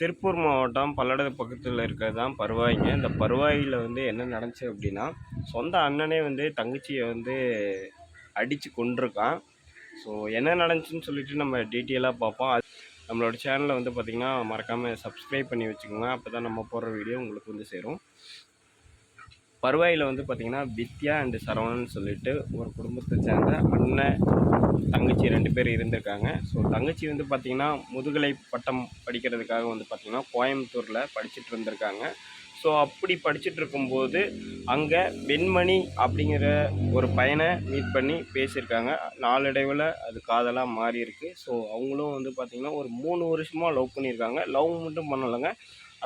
திருப்பூர் மாவட்டம் பல்லடத்து பக்கத்தில் இருக்கிறது தான் பருவாயிங்க. இந்த பருவாயில் வந்து என்ன நடந்துச்சு அப்படின்னா சொந்த அண்ணனே வந்து தங்கச்சியை வந்து அடித்து கொண்டிருக்கான் ஸோ என்ன நடந்துச்சுன்னு சொல்லிட்டு நம்ம டீட்டெயிலாக பார்ப்போம். அது நம்மளோட சேனலை வந்து பார்த்திங்கன்னா மறக்காமல் சப்ஸ்கிரைப் பண்ணி வச்சுக்கோங்க. அப்போ தான் நம்ம போடுற வீடியோ உங்களுக்கு வந்து சேரும். பருவாயில் வந்து பார்த்திங்கன்னா வித்யா அண்டு சரவணன் சொல்லிட்டு ஒரு குடும்பத்தை சேர்ந்த அண்ணன் தங்கச்சி ரெண்டு பேர் இருந்திருக்காங்க. ஸோ தங்கச்சி வந்து பார்த்திங்கன்னா முதுகலை பட்டம் படிக்கிறதுக்காக வந்து பார்த்திங்கன்னா கோயம்புத்தூரில் படிச்சுட்டு இருந்திருக்காங்க. ஸோ அப்படி படிச்சுட்டு இருக்கும்போது அங்கே வெண்மணி அப்படிங்கிற ஒரு பையனை மீட் பண்ணி பேசியிருக்காங்க. நாளடைவில் அது காதலாக மாறி இருக்கு ஸோ அவங்களும் வந்து பார்த்திங்கன்னா ஒரு மூணு வருஷமாக லவ் பண்ணியிருக்காங்க. லவ் மட்டும் பண்ணலைங்க.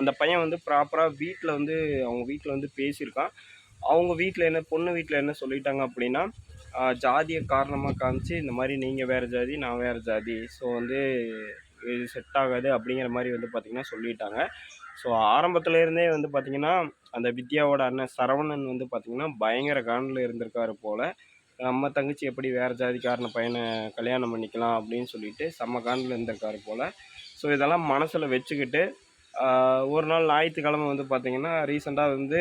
அந்த பையன் வந்து ப்ராப்பராக வீட்டில் வந்து அவங்க வீட்டில் வந்து பேசியிருக்கான். அவங்க வீட்டில் என்ன பொண்ணு வீட்டில் என்ன சொல்லிட்டாங்க அப்படின்னா ஜாதியை காரணமாக காமிச்சு இந்த மாதிரி நீங்கள் வேறு ஜாதி நான் வேறு ஜாதி. ஸோ வந்து இது செட் ஆகாது அப்படிங்கிற மாதிரி வந்து பார்த்திங்கன்னா சொல்லிட்டாங்க. ஸோ ஆரம்பத்துலேருந்தே வந்து பார்த்திங்கன்னா அந்த வித்யாவோட அண்ணன் சரவணன் வந்து பார்த்திங்கன்னா பயங்கர காண்டில் இருந்திருக்காரு போல். நம்ம தங்கச்சி எப்படி வேறு ஜாதிக்காரன பையனை கல்யாணம் பண்ணிக்கலாம் அப்படின்னு சொல்லிட்டு செம்ம காண்டில் இருந்திருக்காரு போல். ஸோ இதெல்லாம் மனசில் வச்சுக்கிட்டு ஒரு நாள் ஞாயிற்றுக்கிழமை வந்து பார்த்திங்கன்னா ரீசெண்டாக வந்து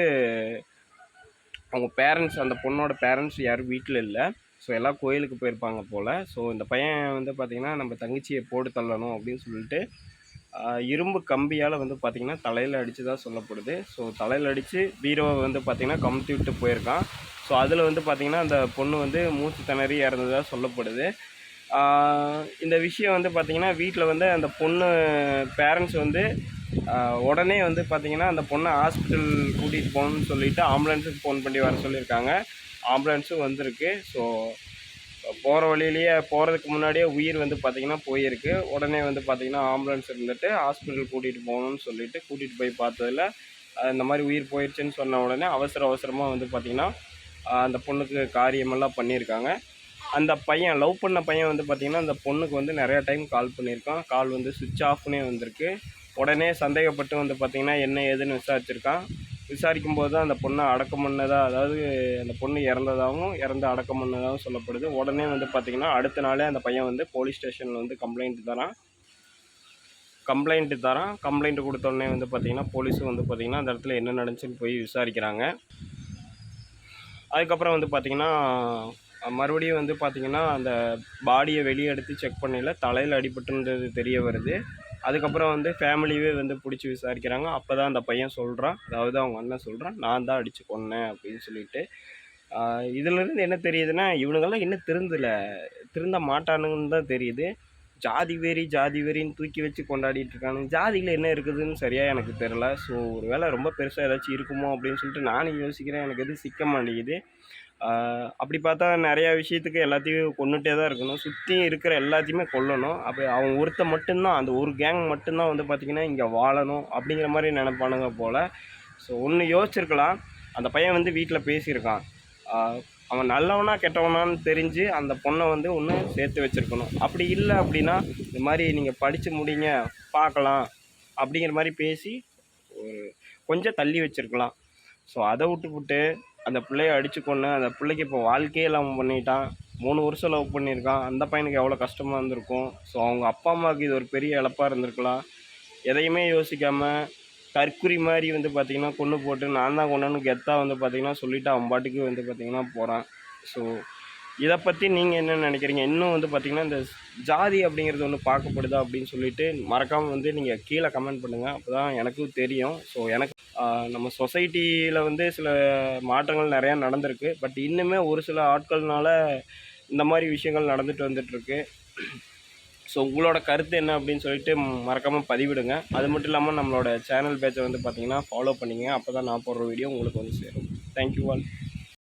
அவங்க பேரண்ட்ஸ் அந்த பொண்ணோட பேரண்ட்ஸ் யாரும் வீட்டில் இல்லை. ஸோ எல்லாம் கோயிலுக்கு போயிருப்பாங்க போல். ஸோ இந்த பையன் வந்து பார்த்திங்கன்னா நம்ம தங்கச்சியை போட்டு தள்ளணும் அப்படின்னு சொல்லிட்டு இரும்பு கம்பியால் வந்து பார்த்திங்கன்னா தலையில் அடித்து தான் சொல்லப்படுது. ஸோ தலையில் அடித்து பீரோவை வந்து பார்த்திங்கன்னா கமுத்தி விட்டு போயிருக்கான். ஸோ அதில் வந்து பார்த்திங்கன்னா அந்த பொண்ணு வந்து மூச்சு திணறி இறந்ததாக சொல்லப்படுது. இந்த விஷயம் வந்து பார்த்திங்கன்னா வீட்டில் வந்து அந்த பொண்ணு பேரண்ட்ஸ் வந்து உடனே வந்து பார்த்திங்கன்னா அந்த பொண்ணை ஹாஸ்பிட்டல் கூட்டிகிட்டு போகணும்னு சொல்லிவிட்டு ஆம்புலன்ஸுக்கு ஃபோன் பண்ணி வர சொல்லியிருக்காங்க. ஆம்புலன்ஸும் வந்திருக்கு. ஸோ போகிற வழியிலேயே போகிறதுக்கு முன்னாடியே உயிர் வந்து பார்த்திங்கன்னா போயிருக்கு. உடனே வந்து பார்த்திங்கன்னா ஆம்புலன்ஸ் இருந்துட்டு ஹாஸ்பிட்டல் கூட்டிகிட்டு போகணும்னு சொல்லிவிட்டு கூட்டிகிட்டு போய் பார்த்ததில் இந்த மாதிரி உயிர் போயிடுச்சுன்னு சொன்ன உடனே அவசர அவசரமாக வந்து பார்த்திங்கன்னா அந்த பொண்ணுக்கு காரியமெல்லாம் பண்ணியிருக்காங்க. அந்த பையன் லவ் பண்ண பையன் வந்து பார்த்திங்கன்னா அந்த பொண்ணுக்கு வந்து நிறையா டைம் கால் பண்ணியிருக்கான். கால் வந்து சுவிட்ச் ஆஃப்னே வந்திருக்கு. உடனே சந்தேகப்பட்டு வந்து பார்த்திங்கன்னா என்ன ஏதுன்னு விசாரிச்சிருக்கான். விசாரிக்கும் போது தான் அந்த பொண்ணை அடக்கம் பண்ணதாக அதாவது அந்த பொண்ணு இறந்ததாகவும் இறந்து அடக்கம் பண்ணதாகவும் சொல்லப்படுது. உடனே வந்து பார்த்திங்கன்னா அடுத்த நாளே அந்த பையன் வந்து போலீஸ் ஸ்டேஷனில் வந்து கம்ப்ளைண்ட் தரான். கம்ப்ளைண்ட்டு தரான். கம்ப்ளைண்ட் கொடுத்த உடனே வந்து பார்த்திங்கன்னா போலீஸும் வந்து பார்த்திங்கன்னா அந்த இடத்துல என்ன நடந்துச்சுன்னு போய் விசாரிக்கிறாங்க. அதுக்கப்புறம் வந்து பார்த்திங்கன்னா மறுபடியும் வந்து பார்த்திங்கன்னா அந்த பாடியை வெளியே எடுத்து செக் பண்ணல தலையில் அடிபட்டுன்றது தெரிய வருது. அதுக்கப்புறம் வந்து ஃபேமிலியே வந்து பிடிச்சி விசாரிக்கிறாங்க. அப்போ தான் அந்த பையன் சொல்கிறான் அதாவது அவங்க அண்ணன் சொல்கிறான் நான் தான் அடித்து கொன்னேன் அப்படின்னு சொல்லிட்டு. இதுலேருந்து இதிலிருந்து என்ன தெரியுதுன்னா இவனுங்கெல்லாம் இன்னும் திருந்தலை. திருந்த மாட்டானுங்கன்னு தான் தெரியுது. ஜாதி வெறி ஜாதி வெறின்னு தூக்கி வச்சு கொண்டாடிட்டு இருக்கானுங்க. ஜாதியில் என்ன இருக்குதுன்னு சரியாக எனக்கு தெரில ஸோ ஒரு வேளை ரொம்ப பெருசாக ஏதாச்சும் இருக்குமோ அப்படின்னு சொல்லிட்டு நானும் யோசிக்கிறேன். எனக்கு எதுவும் சிக்க மாட்டேங்குது. அப்படி பார்த்தா நிறையா விஷயத்துக்கு எல்லாத்தையும் கொண்டுகிட்டே தான் இருக்கணும். சுற்றியும் இருக்கிற எல்லாத்தையுமே கொல்லணும். அப்போ அவன் ஒருத்த மட்டும்தான் அந்த ஒரு கேங் மட்டும்தான் வந்து பார்த்திங்கன்னா இங்கே வாழணும் அப்படிங்கிற மாதிரி நினைப்பானுங்க போல். ஸோ ஒன்று யோசிச்சிருக்கலாம். அந்த பையன் வந்து வீட்டில் பேசியிருக்கான். அவன் நல்லவனா கெட்டவனான்னு தெரிஞ்சு அந்த பொண்ணை வந்து ஒன்று சேர்த்து வச்சுருக்கணும். அப்படி இல்லை அப்படின்னா இந்த மாதிரி நீங்கள் படித்து முடிங்க பார்க்கலாம் அப்படிங்கிற மாதிரி பேசி ஒரு கொஞ்சம் தள்ளி வச்சுருக்கலாம். ஸோ அதை விட்டுப்புட்டு அந்த பிள்ளைய அடித்து கொண்டு அந்த பிள்ளைக்கு இப்போ வாழ்க்கையே இல்லாமல் பண்ணிட்டான். மூணு வருஷம் லவ் பண்ணியிருக்கான். அந்த பையனுக்கு எவ்வளோ கஷ்டமாக இருந்திருக்கும்? ஸோ அவங்க அப்பா அம்மாவுக்கு இது ஒரு பெரிய இழப்பாக இருந்திருக்கலாம். எதையுமே யோசிக்காமல் கற்குறி மாதிரி வந்து பார்த்திங்கன்னா கொண்டு போட்டு நான் தான் கொண்டேன்னு கெத்தாக வந்து பார்த்திங்கன்னா சொல்லிவிட்டு அவன் பாட்டுக்கு வந்து பார்த்திங்கன்னா போகிறான் ஸோ இதை பற்றி நீங்கள் என்ன நினைக்கிறீங்க? இன்னும் வந்து பார்த்திங்கன்னா இந்த ஜாதி அப்படிங்கிறது ஒன்று பார்க்கப்படுதா அப்படின்னு சொல்லிட்டு மறக்காமல் வந்து நீங்கள் கீழே கமெண்ட் பண்ணுங்கள் அப்போ தான் எனக்கும் தெரியும். ஸோ எனக்கு நம்ம சொசைட்டியில் வந்து சில மாற்றங்கள் நிறையா நடந்திருக்கு. பட் இன்னுமே ஒரு சில ஆட்கள்னால இந்த மாதிரி விஷயங்கள் நடந்துட்டு வந்துட்டுருக்கு. ஸோ உங்களோட கருத்து என்ன அப்படின்னு சொல்லிட்டு மறக்காமல் பதிவிடுங்க. அது மட்டும் இல்லாமல் நம்மளோட சேனல் பேஜை வந்து பார்த்தீங்கன்னா ஃபாலோ பண்ணிங்க. அப்போ தான் நான் போடுற வீடியோ உங்களுக்கு வந்து சேரும். Thank you all